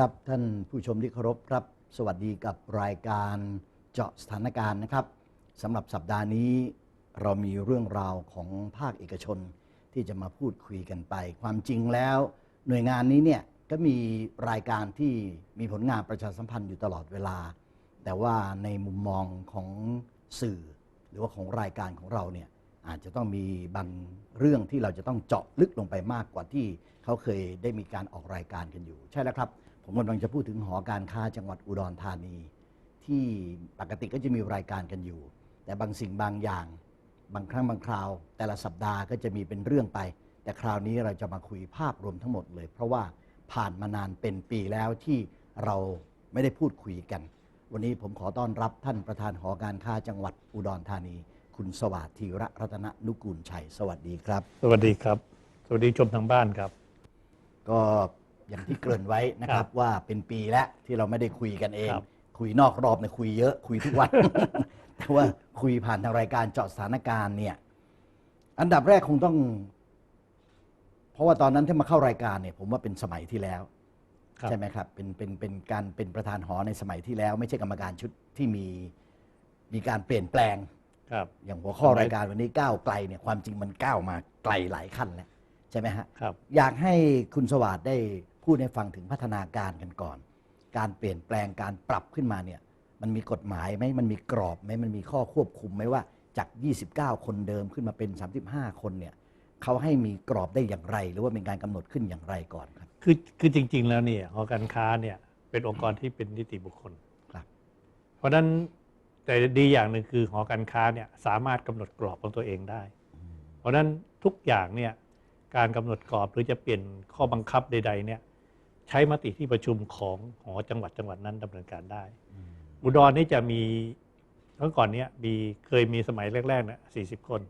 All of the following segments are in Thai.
ครับ ท่านผู้ชมที่เคารพครับ สวัสดีกับรายการเจาะสถานการณ์นะครับสำหรับสัปดาห์นี้ เรามีเรื่องราวของภาคเอกชนที่จะมาพูดคุยกันไป ความจริงแล้ว หน่วยงานนี้เนี่ยก็มีรายการที่มีผลงานประชาสัมพันธ์อยู่ตลอดเวลา แต่ว่าในมุมมองของสื่อ หรือว่าของรายการของเราเนี่ยอาจจะต้องมีบางเรื่องที่เราจะต้องเจาะลึกลงไปมากกว่าที่เขาเคยได้มีการออกรายการกันอยู่ ใช่แล้วครับ ผมกำลังจะพูดถึงหอการค้าจังหวัดอุดรธานี ที่ปกติก็จะมีรายการกันอยู่ แต่บางสิ่งบางอย่าง บางครั้งบางคราว แต่ละสัปดาห์ก็จะมีเป็นเรื่องไป แต่คราวนี้เราจะมาคุยภาพรวมทั้งหมดเลย เพราะว่าผ่านมานานเป็นปีแล้วที่เราไม่ได้พูดคุยกัน วันนี้ผมขอต้อนรับท่านประธานหอการค้าจังหวัดอุดรธานี คุณสวัสดิ์ธีระรัตนนุกูลชัย สวัสดีครับ สวัสดีครับ สวัสดีชมทางบ้านครับ ก็ อย่างที่เกริ่นไว้นะคครัรับบว่าเป็นปีแล้วที่เราไม่ได้คุยกันเองครับคุยนอกรอบเนี่ยคุยเยอะคุยทุกวัน แต่ว่าคุยผ่านทางรายการเจาะสถานการณ์เนี่ย อันดับแรกคงต้อง เพราะว่าตอนนั้นที่มาเข้ารายการเนี่ย ผมว่าเป็นสมัยที่แล้วครับใช่ไหมครับ เป็นเป็นเป็นการเป็นประธานหอในสมัยที่แล้ว ไม่ใช่กรรมการชุดที่มีมีการเปลี่ยนแปลงครับอย่างหัวข้อสมัยรายการวันนี้ก้าวไกลเนี่ยความจริงมันก้าวมาไกลหลายขั้นแล้วใช่ไหมฮะครับอยากให้คุณสวัสด์ได้ พูดให้ฟังถึงพัฒนาการกันก่อน การเปลี่ยนแปลงการปรับขึ้นมาเนี่ยมันมีกฎหมายไหมมันมีกรอบไหมมันมีข้อควบคุมไหมว่าจาก 29 คนเดิมขึ้นมาเป็น 35 คนเนี่ยเขาให้มีกรอบได้อย่างไร หรือว่าเป็นการกำหนดขึ้นอย่างไรก่อนครับ คือคือจริง ๆ แล้วเนี่ยหอการค้าเนี่ยเป็นองค์กรที่เป็นนิติบุคคลครับ เพราะฉะนั้นแต่ดีอย่างหนึ่งคือหอการค้าเนี่ยสามารถกำหนดกรอบของตัวเองได้ เพราะฉะนั้นทุกอย่างเนี่ยการกำหนดกรอบหรือจะเปลี่ยนข้อบังคับใด ๆเนี่ย ใช้มติที่ประชุมของหอจังหวัดจังหวัดนั้นดำเนินการได้ อุดรนี่จะมีเมื่อก่อนเนี้ยมีเคยมีสมัยแรกๆเนี่ยสี่สิบคน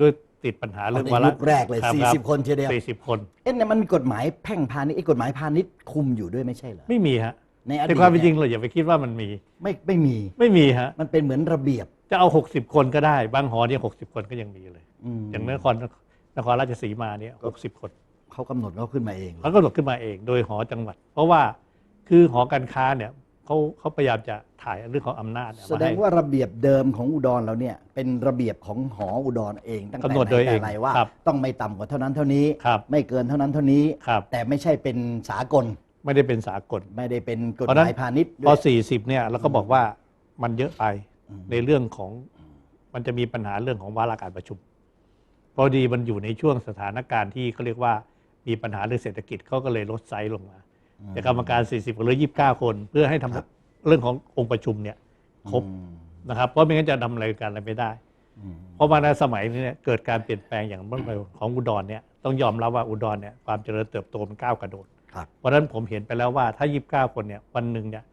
ด้วยติดปัญหาเรื่องในวาระยุคแรกเลยรับ40 คนทีเดียว สี่สิบคน เอ๊ะเนี่ยมันมีกฎหมายแพ่งพาณิชย์ไอ้กฎหมายพาณิชย์คุมอยู่ด้วยไม่ใช่เหรอ ไม่มีฮะในอดีแต่ตความเป็นจริงเนี่ยเราอย่าไปคิดว่ามันมี ไม่ไม่มี ไม่มีฮะ มันเป็นเหมือนระเบียบ จะเอาหกสิบคนก็ได้ บางหอเนี่ยหกสิบคนก็ยังมีเลยมอย่างนครนครราชสีมาเนี่ยหกสิบคน เขากำหนดเขาขึ้นมาเองเขาก็หลดขึ้นมาเอง โดยหอจังหวัด เพราะว่าคือหอการค้าเนี่ยเขาเขาพยายามจะถ่ายเรื่องของอำนาจเนี่ยแสมาดให้งว่าระเบียบเดิมของอุดรเราเนี่ยเป็นระเบียบของหออุดรเองตั้งแต่กำหนดไหนโดยแต่เองไรว่าครับต้องไม่ต่ำกว่าเท่านั้นเท่านี้ครับไม่เกินเท่านั้นเท่านี้ครับแต่ไม่ใช่เป็นสากล ไม่ได้เป็นสากล ไม่ได้เป็นกฎเพราะหฉะนั้มานยพาณิชย์ด้พวอย40เนี่ยเราก็บอกว่ามันเยอะไปอืมในเรื่องของมันจะมีปัญหาเรื่องของวาระการประชุมพอดีมันอยู่ในช่วงสถานการณ์ที่เขาเรียกว่า มีปัญหาเรื่องเศรษฐกิจเขาก็เลยลดไซส์ลงมาจากกรรมการ 40หรือ 29 คน เพื่อให้ทำครับเรื่องขององค์ประชุมเนี่ยครบอืมนะครับ เพราะไม่งั้นจะทำรายการอะไรไม่ได้อืมเพราะว่าในสมัยนี้เนี่ยเกิดการเปลี่ยนแปลงอย่างรวดเร็วของอุดรเนี่ยต้องยอมรับว่าอุดรเนี่ยความเจริญเติบโตมันก้าวกระโดด ครับเพราะฉะนั้นผมเห็นไปแล้วว่าถ้า 29 คนเนี่ยวันหนึ่งเนี่ย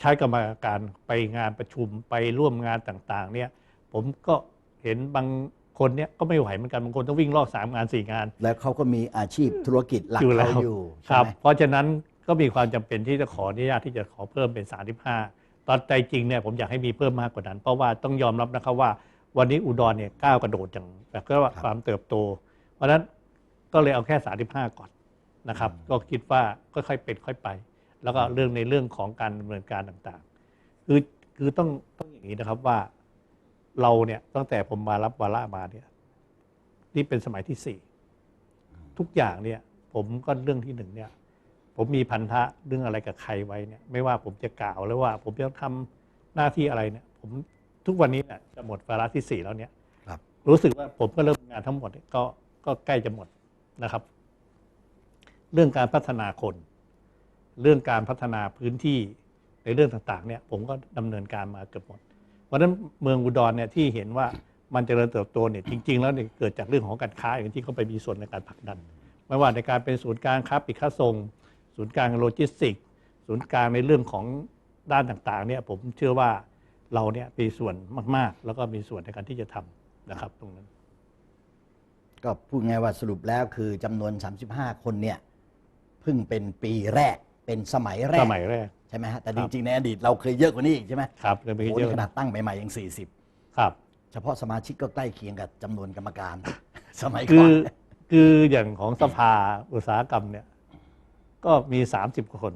ใช้กรรมการไปงานประชุมไปร่วมงานต่างๆเนี่ยผมก็เห็นบาง คนเนี่ยก็ไม่ไหวเหมือนกันบางคนต้องวิ่งลอกสามงานสี่งาน แล้วเขาก็มีอาชีพธุรกิจหลักอยู่แล้วเขาอยู่คใช่รับไหมเพราะฉะนั้นก็มีความจำเป็นที่จะขออนุญาตที่จะขอเพิ่มเป็น 35 ตอนใจจริงเนี่ยผมอยากให้มีเพิ่มมากกว่านั้น เพราะว่าต้องยอมรับนะครับว่าวันนี้อุดรเนี่ยก้าวกระโดดอย่างแบบก็ว่าความเติบโต เพราะฉะนั้นก็เลยเอาแค่ 35 ก่อนนะครับ ก็คิดว่าค่อยๆเป็นค่อยไป แล้วก็เรื่องในเรื่องของการดำเนินการต่างๆ คือคือต้องต้องอย่างนี้นะครับว่า เราเนี่ยตั้งแต่ผมมารับวาระมาเนี่ยนี่เป็นสมัยที่สี่ทุกอย่างเนี่ย ผมก็เรื่องที่หนึ่งเนี่ย ผมมีพันธะเรื่องอะไรกับใครไว้เนี่ย ไม่ว่าผมจะกล่าวหรือว่า ผมจะทำหน้าที่อะไรเนี่ย ผมทุกวันนี้เนี่ยจะหมดวาระที่สี่แล้วเนี่ยครับรู้สึกว่าผมก็เริ่มงานทั้งหมดเนี่ยก็ก็ใกล้จะหมดนะครับ เรื่องการพัฒนาคน เรื่องการพัฒนาพื้นที่ในเรื่องต่างๆ เนี่ย ผมก็ดำเนินการมาเกือบหมดเพ ราะฉะนั้นเมืองอุดรเนี่ยที่เห็นว่ามันเจริญเติบโตเนี่ยจริง ๆ แล้วเนี่ยเกิดจากเรื่องของการค้าอย่างที่เขาไปมีส่วนในการผลักดัน ไม่ว่าในการเป็นศูนย์กลางค้าปลีกค้าส่ง ศูนย์กลางโลจิสติกส์ศูนย์กลางในเรื่องของด้านต่างๆเนี่ยผมเชื่อว่าเราเนี่ยมีส่วนมากๆ แล้วก็มีส่วนในการที่จะทำนะครับตรงนั้น ก็พูดง่ายว่าสรุปแล้วคือจำนวน 35 คนเนี่ยเพิ่งเป็นปีแรกเป็นสมัยแรสกมัยแรก ใช่ไหมฮะแต่คจรับริงๆในอดีตเราเคยเยอะกว่านี้อีกใช่ไหมครับเลยไปโอ้โหเยนี่อะขนาดตั้งใหม่ๆยัง ครับ 40 เฉพาะสมาชิกก็ใกล้เคียงกับจำนวนกรรมการ สมัยคืก่ออนคืออย่างของสภาอุตสาหกรรมเนี่ยก็มี 30กว่าคน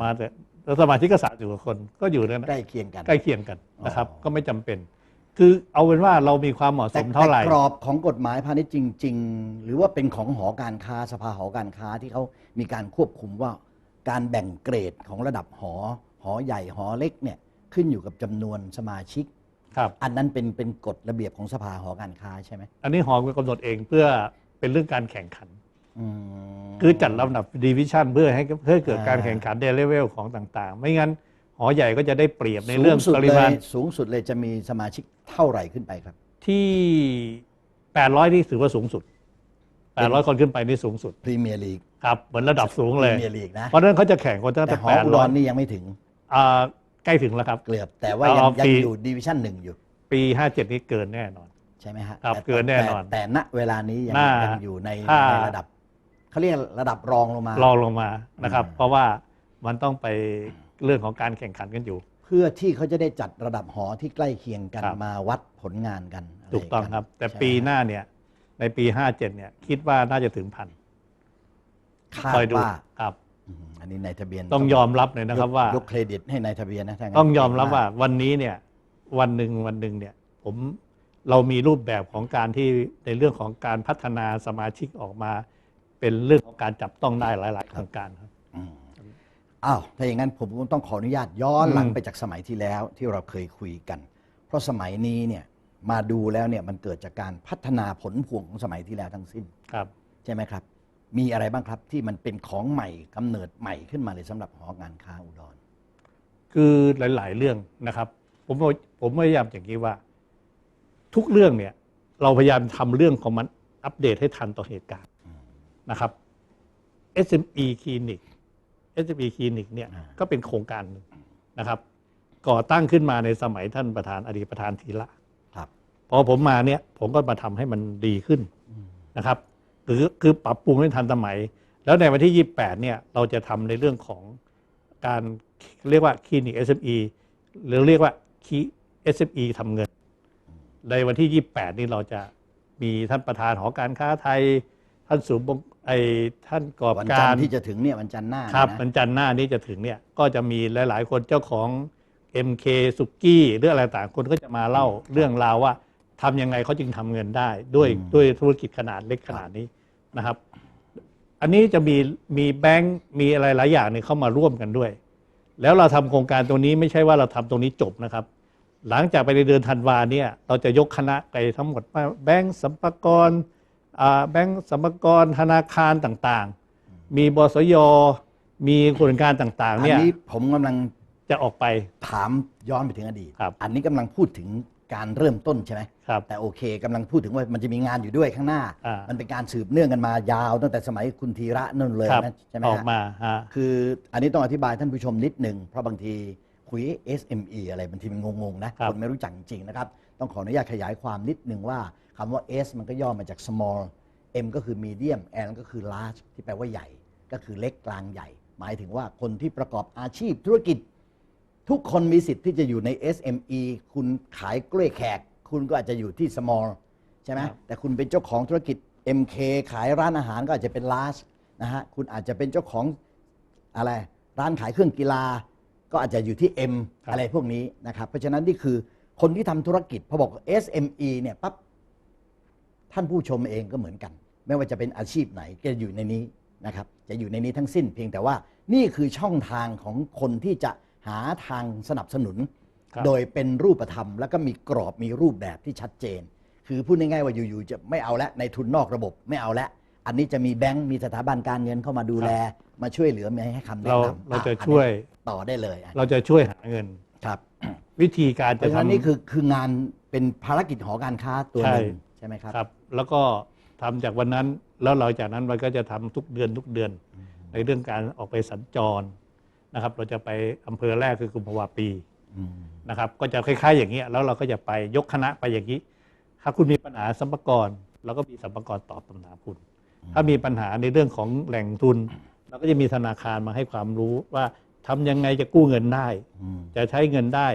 มาแต่แล้วสมาชิกก็สามสิบกว่าคนก็อยู่นั่นใกล้เคียงกัน ใกล้เคียงกันนะครับ อ๋อ ก็ไม่จำเป็น คือเอาเป็นว่าเรามีความเหมาะสแต่มเท่าไหร่ แต่กรอบของกฎหมายพาณิชย์จริง ๆ หรือว่าเป็นของหอการค้าสภาหอการค้าที่เขามีการควบคุมว่า การแบ่งเกรดของระดับหอ หอใหญ่หอเล็กเนี่ยขึ้นอยู่กับจำนวนสมาชิก ครับ อันนั้นเป็นเป็นกฎระเบียบของสภาหอการค้าใช่ไหมอันนี้หอกำหนดเองเพื่อเป็นเรื่องการแข่งขัน อืม คือจัดลำดับดิวิชันเพื่อให้เพื่อให้เกิดการอ่า แข่งขันในเลเวลของต่างๆ ไม่งั้นหอใหญ่ก็จะได้เปรียบในเรื่องสูงสุดปเลริมาณยสูงสุดเลยจะมีสมาชิกเท่าไหร่ขึ้นไปครับ ที่ 800 นี่ถือว่าสูงสุด 800 คนขึ้นไปนี่สูงสุด พรีเมียร์ลีก ครับเหมือนระดับสูงพเลรียเมียร์ลีกนะ เพราะฉะนั้นเขาจะแข่งคนตั้งแต่แต่หออุดร800นี่ยังไม่ถึงอ่าใกล้ถึงแล้วครับ เกือบ แต่ว่ายังเอายังปีอยู่ดิวิชั่นหนึ่งอยู่ ปี57นี้เกินแน่นอน ใช่ไหมฮะครับแต่เกินแน่นอนแต่แต่ณเวลานี้ยังน่ายังอยู่ในถ้า ในระดับเขาเรียกระดับรองลงมา รองลงมานะครับอืมเพราะว่ามันต้องไปเรื่องของการแข่งขันกันอยู่ เพื่อที่เขาจะได้จัดระดับหอที่ใกล้เคียงกันครับ มาวัดผลงานกันะไถูกต้องครับ แต่ใช่ปีหน้าเนี่ยในปี 57เนี่ยคิดว่าน่าจะถึงพัน คาดคอยดูว่าครับ อืมอันนี้นายทะเบียนต้องยอมรับเลยนะครับว่า ยกเครดิตให้นายทะเบียนนะถ้างั้นต้องยอมรับเก่งกว่าวันนี้เนี่ยวันหนึ่งวันหนึ่งเนี่ยผมเรามีรูปแบบของการที่ในเรื่องของการพัฒนาสมาชิกออกมา เป็นเรื่องของการจับต้องได้หลาย ๆ โครงการครับ อืมอ้าวถ้าอย่างนั้นผมก็ต้องขออนุญาตย้อนหลังอืม ไปจากสมัยที่แล้วที่เราเคยคุยกัน เพราะสมัยนี้เนี่ยมาดูแล้วเนี่ยมันเกิดจากการพัฒนาผลพวงของสมัยที่แล้วทั้งสิ้น ครับ ใช่ไหมครับ มีอะไรบ้างครับที่มันเป็นของใหม่กำเนิดใหม่ขึ้นมาเลยสำหรับหองานค้าอุดร คือหลาย ๆ เรื่องนะครับ ผมว่าผมพยายามอย่างนี้ว่า ทุกเรื่องเนี่ยเราพยายามทำเรื่องของมันอัปเดตให้ทันต่อเหตุการณ์นะครับ SME คลินิก SME คลินิกเนี่ยอ่า ก็เป็นโครงการหนึ่งนะครับ ก่อตั้งขึ้นมาในสมัยท่านประธานอดีตประธานธีระ ครับ พอผมมาเนี่ยผมก็มาทำให้มันดีขึ้นนะครับห รือคือปรับปรุงให้ทันสมัย แล้วในวันที่ 28 เนี่ยเราจะทำในเรื่องของการเรียกว่าคลินิก SME หรือเรียกว่าคี SME ทำเงิน ในวันที่ 28 นี่เราจะมีท่านประธานหอการค้าไทย ท่านสูงบงไอท่านกอบวันจักานรทร์ที่จะถึงเนี่ยวันจันทร์หน้าครับนะวันจันทร์หน้านี้จะถึงเนี่ยก็จะมีหลาย ๆ คนเจ้าของ MK สุกี้หรืออะไรต่างคนก็จะมาเล่าเรื่องราวว่าทำยังไงเขาจึงทำเงินได้ ด้วยอืมด้วยธุรกิจขนาดเล็กขนาดนี้ นะครับ อันนี้จะมีมีแบงก์มีอะไรหลายอย่างเนี่ยเข้ามาร่วมกันด้วย แล้วเราทำโครงการตรงนี้ไม่ใช่ว่าเราทำตรงนี้จบนะครับ หลังจากไปในเดือนธันวาเนี่ยเราจะยกคณะไปทั้งหมดว่าแบงก์สัมปกรอ่าแบงก์สัมปกรธนาคารต่างๆ มีบสยมีโครงการต่างๆอันเนี่ยนี้ผมกำลังจะออกไปถามย้อนไปถึงอดีตครับอันนี้กำลังพูดถึง การเริ่มต้นใช่ไหมครับแต่โอเคกำลังพูดถึงว่ามันจะมีงานอยู่ด้วยข้างหน้าอ่ามัมันเป็นการสืบเนื่องกันมายาว ตั้งแต่สมัยคุณธีระนั่นเลยครับนะใช่ไหมออกฮะมาฮะคืออันนี้ต้องอธิบายท่านผู้ชมนิดหนึ่งเพราะบางทีคุย SME อะไรบางทีมันงงๆนะคนไม่รู้จักจริงๆนะครับต้องขออนุญาตขยายความนิดหนึ่งว่าคำว่า S มันก็ย่อมาจาก small M ก็คือ medium L ก็คือ large ที่แปลว่าใหญ่ ก็คือเล็กกลางใหญ่ หมายถึงว่าคนที่ประกอบอาชีพธุรกิจ ทุกคนมีสิทธิ์ที่จะอยู่ใน SME คุณขายกล้วยแขก คุณก็อาจจะอยู่ที่ small ใช่ไหมครับ แต่คุณเป็นเจ้าของธุรกิจ MK ขายร้านอาหารก็อาจจะเป็น large นะฮะคุณอาจจะเป็นเจ้าของอะไรร้านขายเครื่องกีฬา ก็อาจจะอยู่ที่ M ครับอะไรพวกนี้นะครับ เพราะฉะนั้นนี่คือคนที่ทำธุรกิจพอบอก SME เนี่ยปั๊บท่านผู้ชมเองก็เหมือนกัน ไม่ว่าจะเป็นอาชีพไหนก็จะอยู่ในนี้นะครับ จะอยู่ในนี้ทั้งสิ้น เพียงแต่ว่านี่คือช่องทางของคนที่จะ หาทางสนับสนุนครับโดยเป็นรูปธรรม แล้วก็มีกรอบมีรูปแบบที่ชัดเจน คือพูดง่ายๆว่าอยู่ๆจะไม่เอาละในทุนนอกระบบไม่เอาละอันนี้จะมีแบงก์มีสถาบันการเงินเข้ามาดูแล มาช่วยเหลือมาให้คำแนะเรานำเราจะอ่อันนี้ช่วยต่อได้เลยอะเราจะช่วยหาเงินครับ วิธีการเพจะราะฉะนั้นทำนี่คือคืองานเป็นภารกิจหอการค้าตัวหนึ่งใช่ใช่ไหมครับครับ แล้วก็ทำจากวันนั้นแล้วเราจากนั้นมันก็จะทำทุกเดือนทุกเดือน ในเรื่องการออกไปสัญจร นะครับ เราจะไปอำเภอแรกคือกุมภาวาปีอืมนะครับ ก็จะคล้าย ๆ อย่างเงี้ยแล้วเราก็จะไปยกคณะไปอย่างนี้ ถ้าคุณมีปัญหาสัมปกรเราก็มีสัมปกรตอบปัญหาคุณ ถ้ามีปัญหาในเรื่องของแหล่งทุน เราก็จะมีธนาคารมาให้ความรู้ว่าทำยังไงจะกู้เงินได้อืมจะใช้เงินได้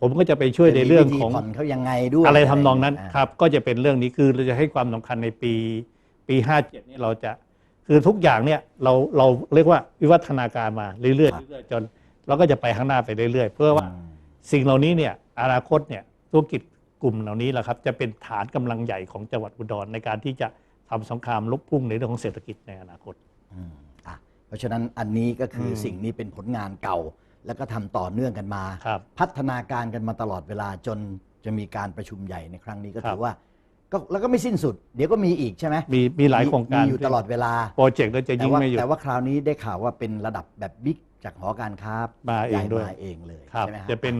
ผมก็จะไปช่วยในเรื่องของจะมีวิธีผ่อนเขายังไงด้วยอะไรทำนองนั้นาครับ ก็จะเป็นเรื่องนี้คือเราจะให้ความสำคัญในปีปี 57 นี่เราจะ คือทุกอย่างเนี่ยเราเราเรียกว่าวิวัฒนาการมาเรื่อยๆเรื่อยๆจนเราก็จะไปข้างหน้าไปเรื่อยๆ เพื่อว่าอืมสิ่งเหล่านี้เนี่ยอนาคตเนี่ยธุรกิจกลุ่มเหล่านี้แหละครับจะเป็นฐานกำลังใหญ่ของจังหวัดอุดรในการที่จะทำสงครามลบพุ่งในเรื่องของเศรษฐกิจในอนาคตอืมอะเพราะฉะนั้นอันนี้ก็คืออมสิ่งนี้เป็นผลงานเก่า แล้วก็ทำต่อเนื่องกันมาครับพัฒนาการกันมาตลอดเวลาจนจะมีการประชุมใหญ่ในครั้งนี้ก็ครัถืบอว่า ก็แล้วก็ไม่สิ้นสุด เดี๋ยวก็มีอีกใช่ไหมมีมีหลายโครงการมีอยู่ตลอดเวลาโปรเจกต์เราจะแต่ยิ่งว่าไม่หยุดแต่ว่าคราวนี้ได้ข่าวว่าเป็นระดับแบบบิ๊กจากหอการค้ามาเองใหญ่ด้วยมาเองเลยครับใช่ไหมฮะจะเป็น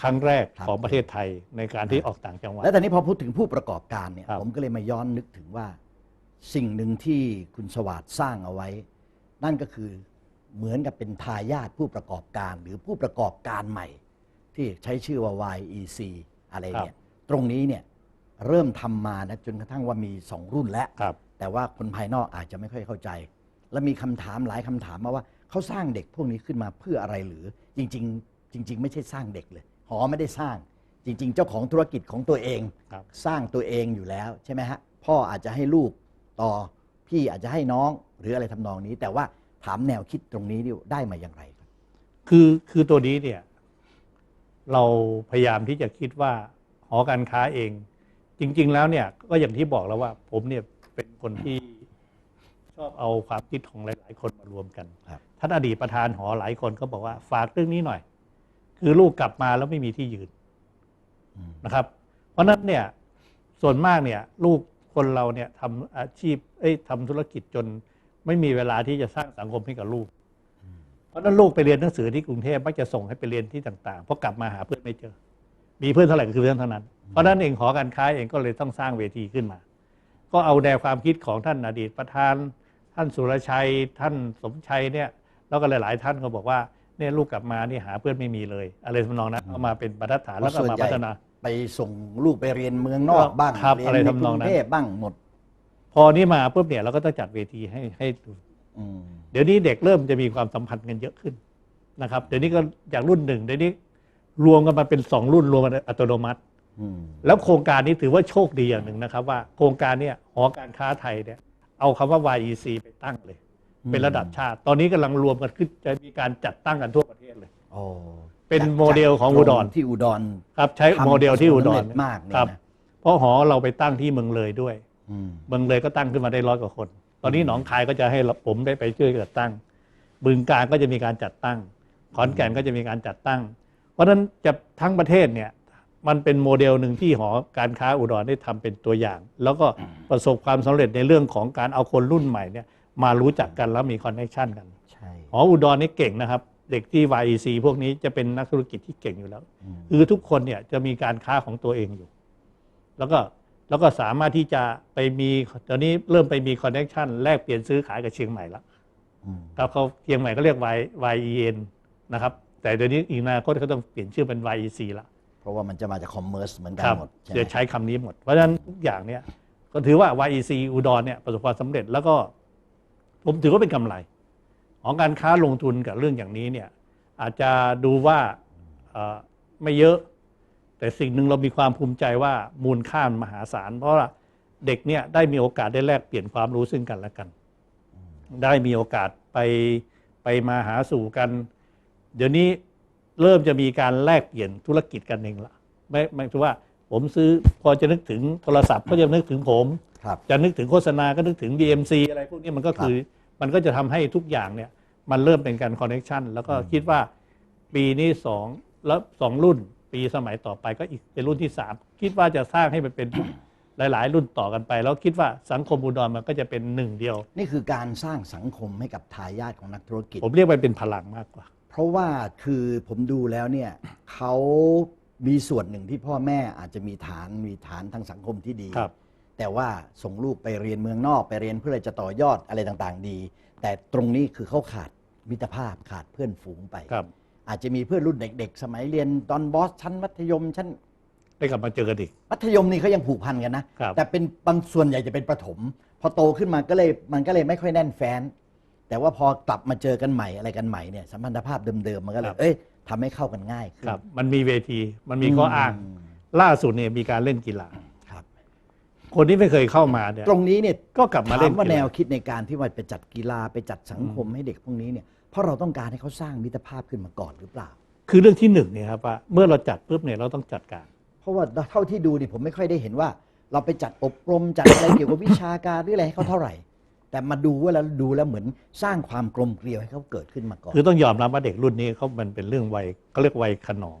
ครั้งแรกครับของประเทศไทยในการที่ออกต่างจังหวัดแล้วตอนนี้พอพูดถึงผู้ประกอบการเนี่ยครับผมก็เลยมาย้อนนึกถึงว่า สิ่งหนึ่งที่คุณสวัสด์สร้างเอาไว้ นั่นก็คือเหมือนกับเป็นทายาทผู้ประกอบการ หรือผู้ประกอบการใหม่ ที่ใช้ชื่อว่า YEC อะไรเนี่ยตรงนี้เนี่ย เริ่มทำมานะจนกระทั่งว่ามีสองรุ่นแล้ว ครับ แต่ว่าคนภายนอกอาจจะไม่ค่อยเข้าใจ แล้วมีคำถามหลายคำถามมาว่าเขาสร้างเด็กพวกนี้ขึ้นมาเพื่ออะไรหรือจริง ๆ จริง ๆ ไม่ใช่สร้างเด็กเลย หอไม่ได้สร้าง จริง ๆ เจ้าของธุรกิจของตัวเอง ครับ สร้างตัวเองอยู่แล้วใช่ไหมฮะพ่ออาจจะให้ลูกต่อพี่อาจจะให้น้องหรืออะไรทำนองนี้ แต่ว่าถามแนวคิดตรงนี้นี่ได้มาอย่างไรครับ คือคือตัวนี้เนี่ย เราพยายามที่จะคิดว่าหอการค้าเอง จริง ๆ แล้วเนี่ยก็อย่างที่บอกแล้วว่า ผมเนี่ยเป็นคนที่ชอบเอาความคิดของหลาย ๆ คนมารวมกันครับท่านอดีตประธานหอหลายคนก็บอกว่าฝากเรื่องนี้หน่อย คือลูกกลับมาแล้วไม่มีที่ยืนอืมนะครับ เพราะฉะนั้นเนี่ยส่วนมากเนี่ย ลูกคนเราเนี่ยทำอาชีพเอ้ยทำธุรกิจจนไม่มีเวลาที่จะสร้างสังคมให้กับลูก เพราะฉะนั้นลูกไปเรียนหนังสือที่กรุงเทพมักจะส่งให้ไปเรียนที่ต่างๆเพราะกลับมาหาเพื่อนไม่เจอ มีเพื่อนเท่าไหร่ก็คือเพื่อนเท่านั้น เพราะฉะนั้นเองหอการค้าเองก็เลยต้องสร้างเวทีขึ้นมา ก็เอาแนวความคิดของท่านอดีตประธาน ท่านสุรชัย ท่านสมชัยเนี่ยแล้วก็หลาย ๆ ท่านก็บอกว่าเนี่ยลูกกลับมานี่หาเพื่อนไม่มีเลยอะไรทำนองนั้นเอามาเป็นบรรทัดฐานแล้วก็มาพัฒนา ไปส่งลูกไปเรียนเมืองนอกบ้างครับเรียนอะไรในทำนองกรุนั้นงเทพบ้างหมด พอนี่มาปุ๊บเนี่ยเราก็ต้องจัดเวทีให้ให้ดูอืมเดี๋ยวนี้เด็กเริ่มจะมีความสัมพันธ์กันเยอะขึ้นนะครับ เดี๋ยวนี้ก็จากรุ่นหนึ่งเดี๋ยวนี้ รวมกันมาเป็นสองรุ่นรวมกันอัตโนมัติอืมแล้วโครงการนี้ถือว่าโชคดีอย่างหนึ่งนะครับ ว่าโครงการเนี่ยหอการค้าไทยเนี่ยเอาคำว่า YEC ไปตั้งเลย เป็นระดับชาติ ตอนนี้กำลังรวมกันขึ้นจะมีการจัดตั้งกันทั่วประเทศเลยโอ้เป็นจัโมเดลของอุดรที่อุดรครับใช้ทำโมเดลที่อุดรสำเร็จมากเนี่ยครับนะเพราะหอเราไปตั้งที่เมืองเลยด้วยอืมเมืองเลยก็ตั้งขึ้นมาได้ร้อยกว่าคน ตอนนี้หนองคายก็จะให้ผมได้ไปช่วยจัดตั้งบึงการก็จะมีการจัดตั้งขอนแก่นก็จะมีการจัดตั้งเพ ราะฉะนั้นจะทั้งประเทศเนี่ยมันเป็นโมเดลหนึ่งที่หอการค้าอุดรได้ทำเป็นตัวอย่าง แล้วก็ประสบความสำเร็จในเรื่องของการเอาคนรุ่นใหม่เนี่ยมารู้จักกันแล้วมีคอนเนคชันกันใช่หออุดรนี่เก่งนะครับ เด็กที่ YEC พวกนี้จะเป็นนักธุรกิจที่เก่งอยู่แล้วอืมคือทุกคนเนี่ยจะมีการค้าของตัวเองอยู่ แล้วก็แล้วก็สามารถที่จะไปมีตอนนี้เริ่มไปมีคอนเน c ชันแลกเปลี่ยนซื้อขายกับเชียงใหม่แล้วอืมครับเขาเชียงใหม่ก็เรียก Y YEN นะครับ แต่เดี๋ยวนี้อีกอนาคตเขาต้องเปลี่ยนชื่อเป็น YEC ละเพราะว่ามันจะมาจากคอมเมอร์สเหมือนกันครับหมดใช่ไหมจะใช้คำนี้หมด เพราะฉะนั้นทุกอย่างเนี่ยก็ถือว่า YEC อุดรเนี่ยประสบความสำเร็จแล้วก็ ผมถือว่าเป็นกำไร ของการค้าลงทุนกับเรื่องอย่างนี้เนี่ยอาจจะดูว่าเอ่อไม่เยอะ แต่สิ่งหนึ่งเรามีความภูมิใจว่ามูลค่ามันมหาศาล เพราะว่าเด็กเนี่ยได้มีโอกาสได้แลกเปลี่ยนความรู้ซึ่งกันและกัน ได้มีโอกาสไปไปมาหาสู่กัน เดี๋ยวนี้เริ่มจะมีการแลกเปลี่ยนธุรกิจกันเองละไม่ไม่ใช่ว่าผมซื้อพอจะนึกถึงโทรศัพท์ก็จะนึกถึงผม ครับจะนึกถึงโฆษณาก็นึกถึง BMC อะไรพวกนี้มันก็คือมันก็จะทำให้ทุกอย่างเนี่ย มันเริ่มเป็นการคอนเน c ชันแล้วก็คิดว่าปีนี้สองแล้วสองรุ่น ปีสมัยต่อไปก็อีกเป็นรุ่นที่สามคิดว่าจะสร้างให้มันเป็น หลาย ๆ รุ่นต่อกันไป แล้วคิดว่าสังคมอุดรมันก็จะเป็นหนึ่งเดียว นี่คือการสร้างสังคมให้กับทายาทของนักธุรกิจ ผมเรียกมันเป็นพลังมากกว่า เพราะว่าคือผมดูแล้วเนี่ยเขามีส่วนหนึ่งที่พ่อแม่อาจจะมีฐานมีฐานทางสังคมที่ดี ครับ แต่ว่าส่งลูกไปเรียนเมืองนอกไปเรียนเพื่อจะต่อยอดอะไรต่างๆ ดี แต่ตรงนี้คือเขาขาดมิตรภาพขาดเพื่อนฝูงไป ครับ อาจจะมีเพื่อนรุ่นเด็ก ๆ สมัยเรียนตอนบอสชั้นมัธยมชั้น ได้กลับมาเจอกันอีก มัธยมนี่เขายังผูกพันกันนะ ครับ แต่เป็นบางส่วนใหญ่จะเป็นประถม พอโตขึ้นมาก็เลยมันก็เลยไม่ค่อยแน่นแฟ้นแต่ว่าพอกลับมาเจอกันใหม่อะไรกันใหม่เนี่ยสัมพันธภาพเดิมๆมันก็เลยเอ้ยทำให้เข้ากันง่ายขึ้น ครับ มันมีเวที มันมีข้ออ้าง มล่าสุดเนี่ยมีการเล่นกีฬา ครับ คนที่ไม่เคยเข้ามาเนี่ย ตรงนี้เนี่ยก็กลับมาถาเล่มนว่ากีฬแนวคิดในการที่ว่าไปจัดกีฬาไปจัดสังคมให้เด็กพวกนี้เนี่ยเพราะเราต้องการให้เขาสร้างมิตรภาพขึ้นมาก่อนหรือเปล่า คือเรื่องที่หนึ่งเนี่ยครับว่าเมื่อเราจัดปุ๊บเนี่ยเราต้องจัดการเพ ราะว่าเท่าที่ดูดิผมไม่ค่อยได้เห็นว่า เราไปจัดอบรมจัดอะไรเกี่ยวกับวิชาการหรืออะไรให้เขาเท่าไหร่ แต่มาดูว่าแล้วดูแล้วเหมือนสร้างความกลมเกลียวให้เขาเกิดขึ้นมาก่อนคือต้องยอมรับว่าเด็กรุ่นนี้เขามันเป็นเรื่องวัยเขาเรียกวัยขนอง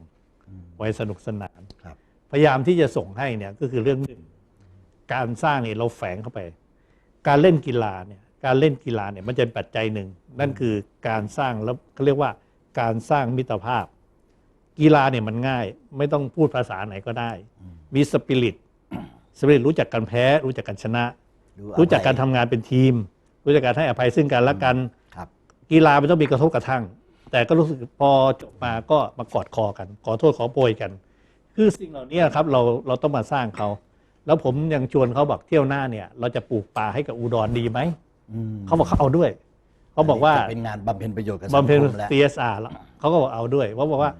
วัยสนุกสนานครับพยายามที่จะส่งให้เนี่ยก็คือเรื่องหนึ่งการสร้างเนี่ยเราแฝงเข้าไป การเล่นกีฬาเนี่ยการเล่นกีฬาเนี่ยมันจะเป็นปัจจัยหนึ่ง นั่นคือการสร้างแล้วเขาเรียกว่าการสร้างมิตรภาพ กีฬาเนี่ยมันง่าย ไม่ต้องพูดภาษาไหนก็ได้ มีสปิริตสปิริตรู้จักการแพ้ รู้จักการชนะดูรู้จักการอะไรทำงานเป็นทีม รู้จักการให้อภัยซึ่งกันและกันครับกีฬามันต้องมีกระทบกระทั่ง แต่ก็รู้สึกพอจบมาก็มากอดคอกัน ขอโทษขอโพยกัน คือสิ่งเหล่านี้ครับเราเราต้องมาสร้างเขา แล้วผมยังชวนเขาบอกเที่ยวหน้าเนี่ย เราจะปลูกป่าให้กับอุดรดีไหมอืมเขาบอกเขาเอาด้วย เขาบอกว่าจะเป็นงานบำเพ็ญประโยชน์กับสังบำเพ็ญคมแล้ว CSR แล้วเขาก็บอกเอาด้วยเพราะบอกว่า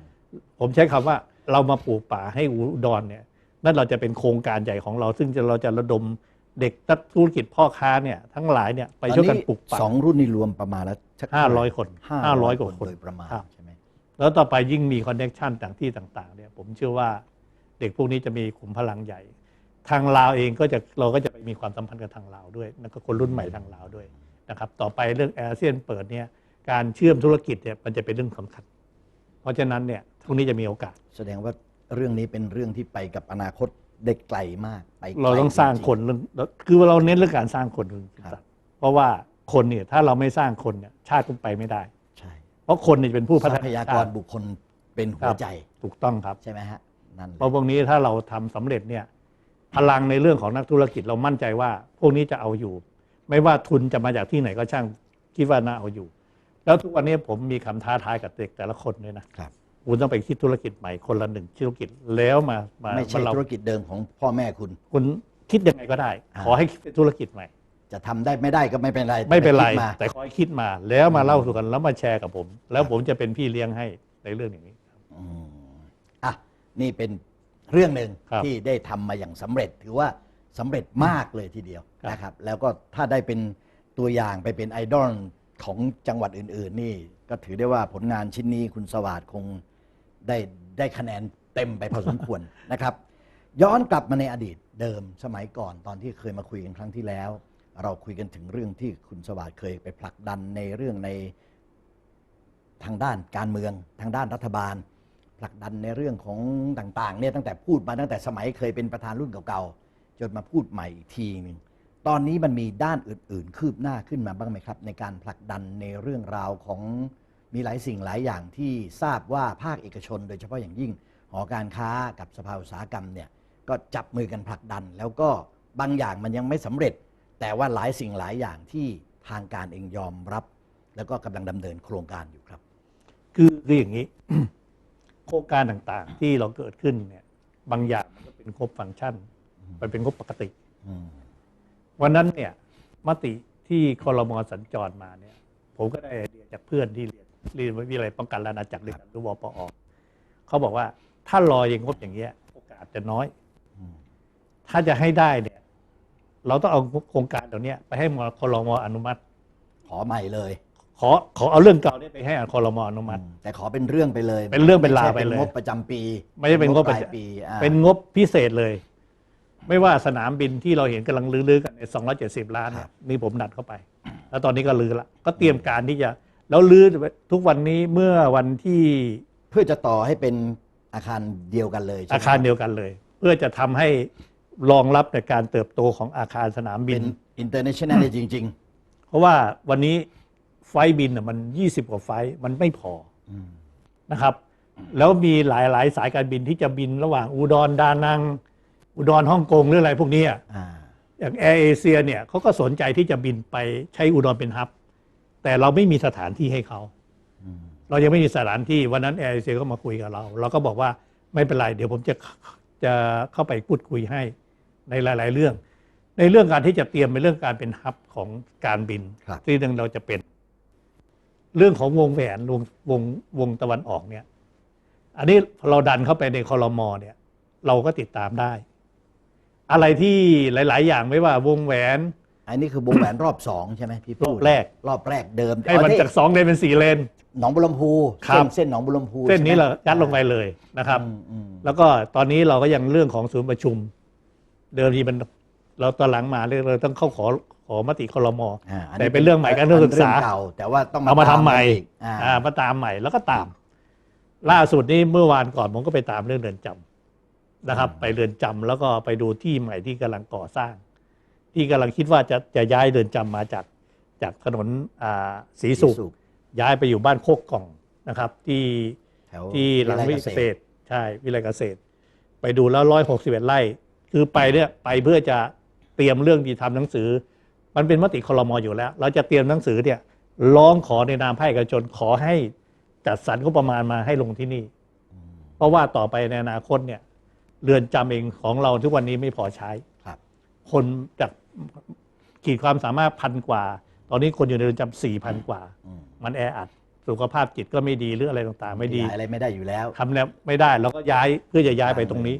ผมใช้คำว่าเรามาปลูกป่าให้อุดรเนี่ยนั่นเราจะเป็นโครงการใหญ่ของเรา ซึ่งจะเราจะระดมเด็กนักธุรกิจพ่อค้าเนี่ยทั้งหลายเนี่ยไปช่วยกันปลูกป่าสองรุ่นนี้รวมประมาณแล้วสักห้าร้อยคนห้าห้าร้ร้ออยยกคว่านคนโดยประมาณครับใช่ไหมแล้วต่อไปยิ่งมีคอนเน็ชันต่างที่ต่างๆเนี่ยผมเชื่อว่าเด็กพวกนี้จะมีขุมพลังใหญ่ ทางลาวเองก็จะเราก็จะไปมีความสัมพันธ์กับทางลาวด้วยแล้วก็คนรุ่นใหม่ทางลาวด้วยนะครับต่อไปเรื่องอาเซียนเปิดเนี่ยการเชื่อมธุรกิจเนี่ยมันจะเป็นเรื่องสำคัญเพ ราะฉะนั้นเนี่ยพวกนี้จะมีโอกาส แสดงว่าเรื่องนี้เป็นเรื่องที่ไปกับอนาคตได้ไกลมากไปไกลเราต้องสร้างจๆคนเรื่องคือเราเน้นเรื่องการสร้างคนคุณครับตัดเพราะว่าคนเนี่ยถ้าเราไม่สร้างคนเนี่ยชาติก็ไปไม่ได้ ใช่ เพราะคนเนี่ยจะเป็นผู้พัทฒรันาพยากชารติบุคคลเป็นหัควรับใจถูกต้องครับใช่ไหมฮะนั่นแหเพละราะพวกนี้ถ้าเราทำสำเร็จเนี่ยพลังในเรื่องของนักธุรกิจเรามั่นใจว่า พวกนี้จะเอาอยู่ ไม่ว่าทุนจะมาจากที่ไหนก็ช่างคิดว่าน่าเอาอยู่ แล้วทุกวันนี้ผมมีคำท้าทายกับเด็กแต่ละคนเลยนะครับคุณต้องไปคิดธุรกิจใหม่คนละหนึ่งธุรกิจแล้วมามาไม่ใช่าเราธุรกิจเดิมของพ่อแม่คุณ คุณคิดยังไงก็ได้อ่าขอให้คิดเป็นธุรกิจใหม่ จะทำได้ไม่ได้ก็ไม่เป็นไร ไม่เป็นไรคิดมาแต่ขอให้คิดมาแล้วมาเล่าสู่กันแล้วมาแชร์กับผม แล้วผมจะเป็นพี่เลี้ยงให้ในเรื่องอย่างนี้อืมอะนี่เป็นเรื่องหนึ่งครับที่ได้ทำมาอย่างสำเร็จถือว่าสำเร็จมากเลยทีเดียวครับนะครับ แล้วก็ถ้าได้เป็นตัวอย่างไปเป็นไอดอล ของจังหวัดอื่น ๆ นี่ก็ถือได้ว่าผลงานชิ้นนี้คุณสวัสดคงได้ได้คะแนนเต็มไปพอสมควรนะครับ ย้อนกลับมาในอดีตเดิมสมัยก่อนตอนที่เคยมาคุยกันครั้งที่แล้ว เราคุยกันถึงเรื่องที่คุณสวัสดเคยไปผลักดันในเรื่องในทางด้านการเมือง ทางด้านรัฐบาล ผลักดันในเรื่องของต่างๆเนี่ยตั้งแต่พูดมาตั้งแต่สมัยเคยเป็นประธานรุ่นเก่าๆจนมาพูดใหม่อีกทีหนึ่ง ตอนนี้มันมีด้านอื่น ๆ คืบหน้าขึ้นมาบ้างไหมครับ ในการผลักดันในเรื่องราวของมีหลายสิ่งหลายอย่างที่ทราบว่าภาคเอกชน โดยเฉพาะอย่างยิ่งหอการค้ากับสภาอุตสาหกรรมเนี่ยก็จับมือกันผลักดัน แล้วก็บางอย่างมันยังไม่สำเร็จ แต่ว่าหลายสิ่งหลายอย่างที่ทางการเองยอมรับ แล้วก็กำลังดำเนินโครงการอยู่ครับ คือคืออย่างนี้ โครงการต่างๆ ที่เราเกิดขึ้นเนี่ยบางอย่างมันก็เป็นงบฟังก์ชัน มันเป็นงบปกติ วันนั้นเนี่ยมติที่คอรมอสัญจรมาเนี่ย ผมก็ได้ไอเดียจากเพื่อนที่เรียนเรียนวิทยาลัยป้องกันและอาณาจักรด้วยกันหรือวปอเขาบอกว่าถ้ารออย่างงบอย่างเงี้ยโอกาสจะน้อยอืมถ้าจะให้ได้เนี่ย เราต้องเอาโครงการเหล่านี้ไปให้มคอรมออนุมัติ ขอใหม่เลย ขอขอเอาเรื่องเก่านี้ไปให้คอรมออนุมัติอืมแต่ขอเป็นเรื่องไปเลย เป็นเรื่องเป็นราวไม่ใช่ไปเลยงบประจำปี ไม่ใช่เป็นงบปประลายจำปีอ่าเป็นงบพิเศษเลย ไม่ว่าสนามบินที่เราเห็นกำลังลื้อๆกันใน270 ล้านเนี่ยนี่ผมนัดเข้าไป แล้วตอนนี้ก็ลื้อละก็เตรียมการที่จะ แล้วลื้อทุกวันนี้เมื่อวันที่เพื่อจะต่อให้เป็นอาคารเดียวกันเลยใช่ไหมอาคารเดียวกันเลย เพื่อจะทำให้รองรับในการเติบโตของอาคารสนามบิเป็นนอินเตอร์เนชั่นแนลจริง เพราะว่าวันนี้ไฟล์บินน่ะมัน 20 กว่าไฟล์มันไม่พอๆอืมนะครับ แล้วมีหลายๆสายการบินที่จะบินระหว่างอุดรดานัง อุดรฮ่องกงหรืออะไรพวกนี้อะอ่าอย่างแอร์เอเชียเนี่ยเขาก็สนใจที่จะบินไปใช้อุดรเป็นฮับ แต่เราไม่มีสถานที่ให้เขาอืมเรายังไม่มีสถานที่วันนั้นแอร์เอเชียก็มาคุยกับเรา เราก็บอกว่าไม่เป็นไร เดี๋ยวผมจะจะเข้าไปพูดคุยให้ในหลาย ๆ เรื่อง ในเรื่องการที่จะเตรียมในเรื่องการเป็นฮับของการบินครับที่หนึ่งเราจะเป็น เรื่องของวงแหวนวงวงวงตะวันออกเนี่ย อันนี้พอเราดันเข้าไปในคอรมอเนี่ย เราก็ติดตามได้ อะไรที่หลาย ๆ อย่างไม่ว่าวงแหวน อันนี้คือวงแหวนรอบสองใช่ไหมพี่พูดรอบแรก รอบแรกเดิมให้มันอ๋อที่จากสองเลนเป็นสี่เลน หนองบุรมพูครัเส้บนเส้นหนองบุรมพูเส้นนี้ใช่หมเรายัดลงไปเลยนะครับอืมอืมแล้วก็ตอนนี้เราก็ยังเรื่องของศูนย์ประชุม เดิมทีมันเราตอนหลังมาเรื่องเราต้องเข้าขอขอมติครมอ่าอัแต่เป็นเรื่องใหม่การเรื่องศึกษาเเก่า แต่ว่าต้องเอามาทำใหม่อีกอ่าอ่ามาตามใหม่แล้วก็ตาม ล่าสุดนี้เมื่อวานก่อนผมก็ไปตามเรื่องเรือนจำ นะครับไปเรือนจำแล้วก็ไปดูที่ใหม่ที่กำลังก่อสร้าง ที่กำลังคิดว่าจะจะย้ายเรือนจำมาจากจากถนนอ่าศรีสุขย้ายไปอยู่บ้านโคกกล่องนะครับ ที่แถวที่หลังวิไร่เศษใช่วิเลยเกษตร ไปดูแล้วร้อยหกสิบเอ็ดไร่ คือไปเนี่ยไปเพื่อจะเตรียมเรื่องที่ทำหนังสือ มันเป็นมติคลมอยู่แล้ว เราจะเตรียมหนังสือเนี่ยร้องขอในนามภาคเอกชนขอให้จัดสรรงบประมาณมาให้ลงที่นี่ เพราะว่าต่อไปในอนาคตเนี่ย เรือนจำเองของเราทุกวันนี้ไม่พอใช้ครับ คนจากขีดความสามารถพันกว่า ตอนนี้คนอยู่ในเรือนจำสี่พันกว่า อืมมันแออัด สุขภาพจิตก็ไม่ดีหรืออะไรต่างๆ ไม่ดีขยายอะไรไม่ได้อยู่แล้ว ทำแล้วไม่ได้เราก็ย้ายเพื่อจะย้ายไปตรงนี้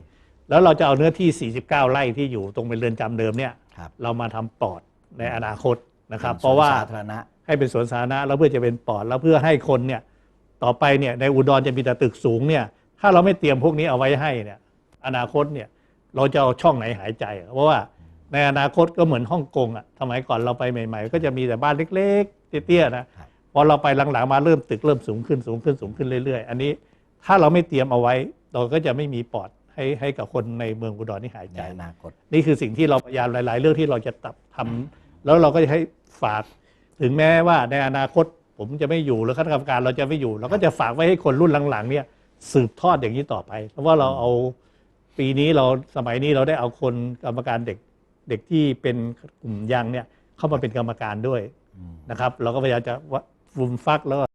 แล้วเราจะเอาเนื้อที่ 49 ไร่ที่อยู่ตรงเป็นเรือนจำเดิมเนี่ย ครับเรามาทำปอดในอนาคตนะครับ ป็นเพราะว่าสนสาธารณะ ให้เป็นสวนสาธารณะแล้วเพื่อจะเป็นปอดแล้วเพื่อให้คนเนี่ยต่อไปเนี่ยในอุดรจะมีแต่ตึกสูงเนี่ยถ้าเราไม่เตรียมพวกนี้เอาไว้ให้เนี่ย อนาคตเนี่ยเราจะเอาช่องไหนหายใจอะเพราะว่าในอนาคตก็เหมือนฮ่องกงอะสมัยก่อนเราไปใหม่ๆ ก็จะมีแต่บ้านเล็กๆ เตี้ยๆนะครับพอเราไปหลังๆมาเริ่มตึกเริ่มสูงขึ้นสูงขึ้นสูงขึ้นเรื่อยๆ อันนี้ถ้าเราไม่เตรียมเอาไว้ เราก็จะไม่มีปอดให้ให้กับคนในเมืองอุดรนี่หายในใจอนาคต นี่คือสิ่งที่เราพยายามหลาย ๆ เรื่องที่เราจะตับทำแล้วเราก็จะให้ฝากถึงแม้ว่าในอนาคตผมจะไม่อยู่หรือคณะกรรมการเราจะไม่อยู่ เราก็จะฝากไว้ให้คนรุ่นหลังๆเนี่ยสืบทอดอย่างนี้ต่อไป เพราะว่าเราเอา ปีนี้เราสมัยนี้เราได้เอาคนกรรมการเด็กเด็กที่เป็นกลุ่มยังเนี่ยเข้ามาเป็นกรรมการด้วยนะครับ เราก็พยายามจะว่าฟูมฟักแล้ว